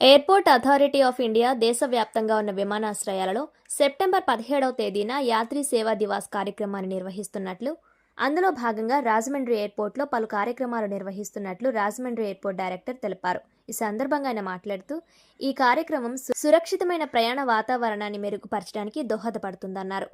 Airport authority of India దేశవ్యాప్తంగా ఉన్న విమానాశ్రయాలలో September పదిహేడవ తేదీన యాత్రి సేవా దివాస్ కార్యక్రమాన్ని నిర్వహిస్తున్నట్లు అందులో భాగంగా రాజమండ్రి ఎయిర్పోర్ట్లో పలు కార్యక్రమాలు నిర్వహిస్తున్నట్లు రాజమండ్రి ఎయిర్పోర్ట్ డైరెక్టర్ తెలిపారు. ఈ సందర్భంగా ఆయన మాట్లాడుతూ ఈ కార్యక్రమం సు- సురక్షితమైన ప్రయాణ వాతావరణాన్ని మెరుగుపరచడానికి దోహదపడుతుందన్నారు.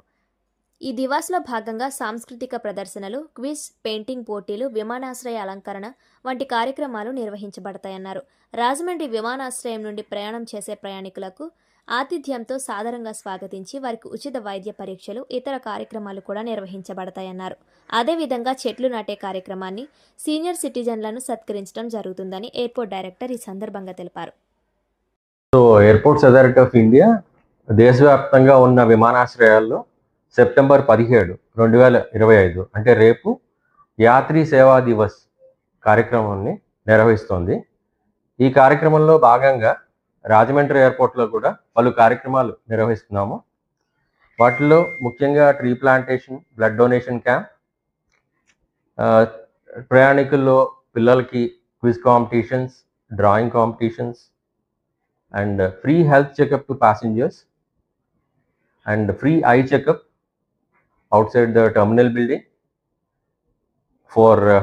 ఈ దివాస్లో భాగంగా సాంస్కృతిక ప్రదర్శనలు క్విజ్ పెయింటింగ్ పోటీలు విమానాశ్రయ అలంకరణ వంటి కార్యక్రమాలు నిర్వహించబడతాయన్నారు. రాజమండ్రి విమానాశ్రయం నుండి ప్రయాణం చేసే ప్రయాణికులకు ఆతిథ్యంతో సాదరంగా స్వాగతించి వారికి ఉచిత వైద్య పరీక్షలు ఇతర కార్యక్రమాలు కూడా నిర్వహించబడతాయన్నారు. అదేవిధంగా చెట్లు నాటే కార్యక్రమాన్ని సీనియర్ సిటిజన్లను సత్కరించడం జరుగుతుందని ఎయిర్పోర్ట్ డైరెక్టర్ ఈ సందర్భంగా తెలిపారు. So airports authority of India దేశవ్యాప్తంగా ఉన్న విమానాశ్రయాల్లో సెప్టెంబర్ పదిహేడు రెండు వేల ఇరవై ఐదు. అంటే రేపు యాత్రి సేవా దివస్ కార్యక్రమాన్ని నిర్వహిస్తోంది. ఈ కార్యక్రమంలో భాగంగా రాజమండ్రి ఎయిర్పోర్ట్లో కూడా పలు కార్యక్రమాలు నిర్వహిస్తున్నాము. వాటిలో ముఖ్యంగా tree plantation blood donation camp ప్రయాణికుల్లో పిల్లలకి quiz competitions drawing competitions and free health checkup to passengers and free eye checkup outside the terminal building for uh,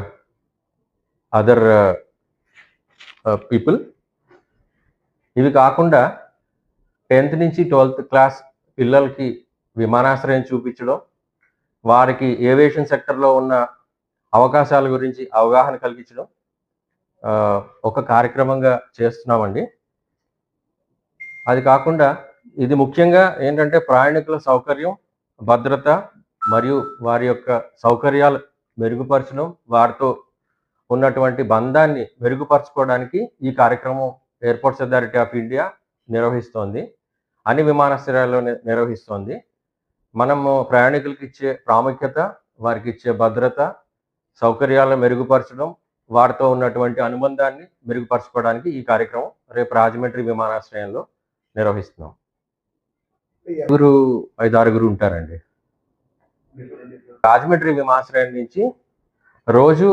other uh, uh, people. ఇవి కాకుండా టెన్త్ నుంచి ట్వెల్త్ క్లాస్ పిల్లలకి విమానాశ్రయం చూపించడం వారికి aviation సెక్టర్లో ఉన్న అవకాశాల గురించి అవగాహన కల్పించడం ఒక కార్యక్రమంగా చేస్తున్నామండి. అది కాకుండా ఇది ముఖ్యంగా ఏంటంటే ప్రయాణికుల సౌకర్యం భద్రత మరియు వారి యొక్క సౌకర్యాలు మెరుగుపరచడం వారితో ఉన్నటువంటి బంధాన్ని మెరుగుపరచుకోవడానికి ఈ కార్యక్రమం ఎయిర్పోర్ట్స్ అథారిటీ ఆఫ్ ఇండియా నిర్వహిస్తోంది. అన్ని విమానాశ్రయాల్లో నిర్వహిస్తోంది. మనము ప్రయాణికులకు ఇచ్చే ప్రాముఖ్యత వారికి ఇచ్చే భద్రత సౌకర్యాలను మెరుగుపరచడం వారితో ఉన్నటువంటి అనుబంధాన్ని మెరుగుపరచుకోవడానికి ఈ కార్యక్రమం రేపు రాజమండ్రి విమానాశ్రయంలో నిర్వహిస్తున్నాం. ఐదు ఆరుగురు ఉంటారండి. రాజమండ్రి విమానాశ్రయం నుంచి రోజు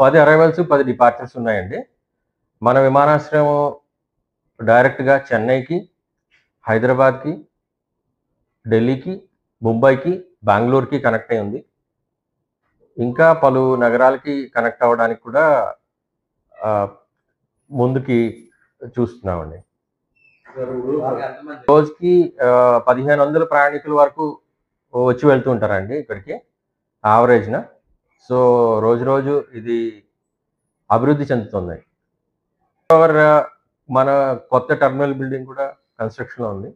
పది అరైవల్స్ పది డిపార్చర్స్ ఉన్నాయండి. మన విమానాశ్రయం డైరెక్ట్గా చెన్నైకి హైదరాబాద్కి ఢిల్లీకి ముంబైకి బెంగళూరుకి కనెక్ట్ అయి ఉంది. ఇంకా పలు నగరాలకి కనెక్ట్ అవ్వడానికి కూడా ముందుకి చూస్తున్నామండి. రోజుకి పదిహేను వందల ప్రయాణికుల వరకు వచ్చి వెళ్తూ ఉంటారండి ఇక్కడికి యావరేజ్న సో రోజు రోజు ఇది అభివృద్ధి చెందుతుంది. మన కొత్త టెర్మినల్ బిల్డింగ్ కూడా కన్స్ట్రక్షన్లో ఉంది.